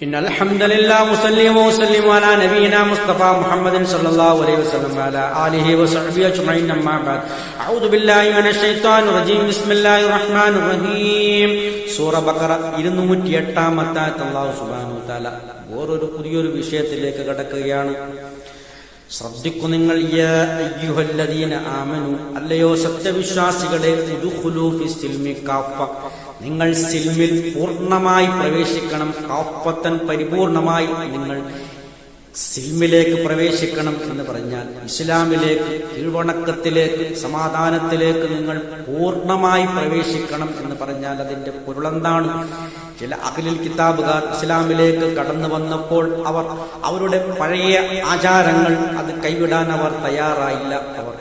إن الحمد لله وسلم وسلم على نبينا مصطفى محمد صلى الله عليه وسلم وعلى آله وصحبه أجمعين أما بعد أعوذ بالله من الشيطان الرجيم بسم الله الرحمن الرحيم സൂറ ബക്കറ ഇരുന്നൂറ്റി എട്ടാമത്തെ അള്ളാഹു സുബാനു താല വേറൊരു പുതിയൊരു വിഷയത്തിലേക്ക് കടക്കുകയാണ് ശ്രദ്ധിക്കു നിങ്ങൾ യാ അയ്യുഹല്ലദീന ആമനു അല്ലയോ സത്യവിശ്വാസികളെ നിങ്ങൾ സിൽമിൽ പൂർണമായി പ്രവേശിക്കണം കാപ്പത്തൻ പരിപൂർണമായി നിങ്ങൾ സിൽമിലേക്ക് പ്രവേശിക്കണം എന്ന് പറഞ്ഞാൽ ഇസ്ലാമിലേക്ക് കീഴ്വണക്കത്തിലേക്ക് സമാധാനത്തിലേക്ക് നിങ്ങൾ പൂർണമായി പ്രവേശിക്കണം എന്ന് പറഞ്ഞാൽ അതിന്റെ പൊരുളെന്താണ്? ചില അഖിലിൽ കിതാബുകാർ ഇസ്ലാമിലേക്ക് കടന്നു വന്നപ്പോൾ അവർ അവരുടെ പഴയ ആചാരങ്ങൾ അത് കൈവിടാൻ അവർ തയ്യാറായില്ല. അവർ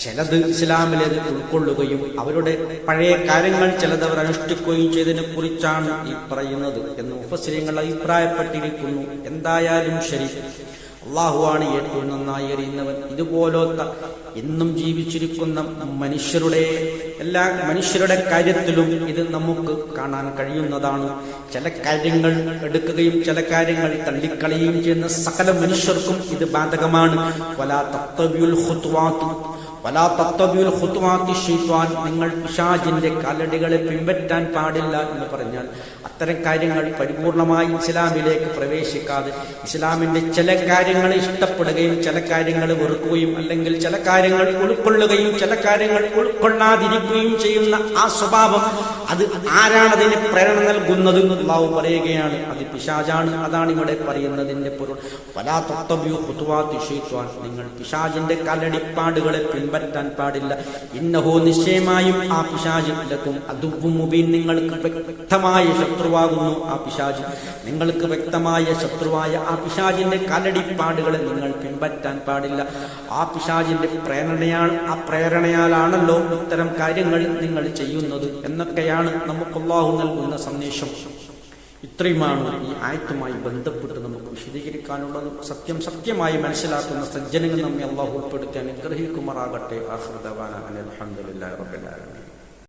ചിലത് ഇസ്ലാമിലേത് ഉൾക്കൊള്ളുകയും അവരുടെ പഴയ കാര്യങ്ങൾ ചിലത് അവർ അനുഷ്ഠിക്കുകയും ചെയ്തതിനെ കുറിച്ചാണ് ഈ പറയുന്നത് എന്ന് മുഫസ്ലിങ്ങൾ അഭിപ്രായപ്പെട്ടിരിക്കുന്നു. എന്തായാലും ശരി. അള്ളാഹുവാണ് ഏറ്റവും നന്നായി അറിയുന്നവൻ. ഇതുപോലത്തെ എന്നും ജീവിച്ചിരിക്കുന്ന മനുഷ്യരുടെ എല്ലാ മനുഷ്യരുടെ കാര്യത്തിലും ഇത് നമുക്ക് കാണാൻ കഴിയുന്നതാണ്. ചില കാര്യങ്ങൾ എടുക്കുകയും ചില കാര്യങ്ങൾ തള്ളിക്കളയുകയും ചെയ്യുന്ന സകല മനുഷ്യർക്കും ഇത് ബാധകമാണ്. വലാ തത്വ്യുൽ നിങ്ങൾ പിശാജിന്റെ കാലടികളെ പിൻപറ്റാൻ പാടില്ല എന്ന് പറഞ്ഞാൽ അത്തരം കാര്യങ്ങൾ പരിപൂർണമായി ഇസ്ലാമിലേക്ക് പ്രവേശിക്കാതെ ഇസ്ലാമിന്റെ ചില കാര്യങ്ങൾ ഇഷ്ടപ്പെടുകയും ചില കാര്യങ്ങൾ വെറുക്കുകയും അല്ലെങ്കിൽ ചില കാര്യങ്ങൾ ഉൾക്കൊള്ളുകയും ചില കാര്യങ്ങൾ ഉൾക്കൊള്ളാതിരിക്കുകയും ചെയ്യുന്ന ആ സ്വഭാവം അത് ആരാണ് അതിന് പ്രേരണ നൽകുന്നത് അള്ളാഹു പറയുകയാണ് അത് പിശാജാണ് അതാണ് ഇവിടെ പറയുന്നതിന്റെ പൊരുൾ. പല തത്വ്യു കുത്തുവാ നിങ്ങൾ പിശാജിന്റെ കാലടിപ്പാടുകളെ പിൻപറ്റാൻ പാടില്ല. ഇന്നഹോ നിശ്ചയമായും ആ പിശാജ് ലക്കും. അതുവും മുബീൻ നിങ്ങൾക്ക് വ്യക്തമായ ശത്രുവാകുന്നു ആ പിശാജ് നിങ്ങൾക്ക് വ്യക്തമായ ശത്രുവായ ആ പിശാജിന്റെ കാലടിപ്പാടുകളെ നിങ്ങൾ പിൻപറ്റാൻ പാടില്ല. ആ പിശാജിന്റെ പ്രേരണയാണ് ആ പ്രേരണയാലാണല്ലോ ഇത്തരം കാര്യങ്ങൾ നിങ്ങൾ ചെയ്യുന്നത് എന്നൊക്കെയാണ് നമുക്ക് നൽകുന്ന സന്ദേശം. ഇത്രയുമാണ് ഈ ആയത്തുമായി ബന്ധപ്പെട്ട് നമുക്ക് വിശദീകരിക്കാനുള്ളത്. സത്യം സത്യമായി മനസ്സിലാക്കുന്ന സജ്ജനങ്ങൾ നമ്മെ അള്ളാഹു ഉൾപ്പെടുത്തി അനുഗ്രഹിക്കുമാറാകട്ടെ. ആഹ്റദവാന അലഹമുല്ലാ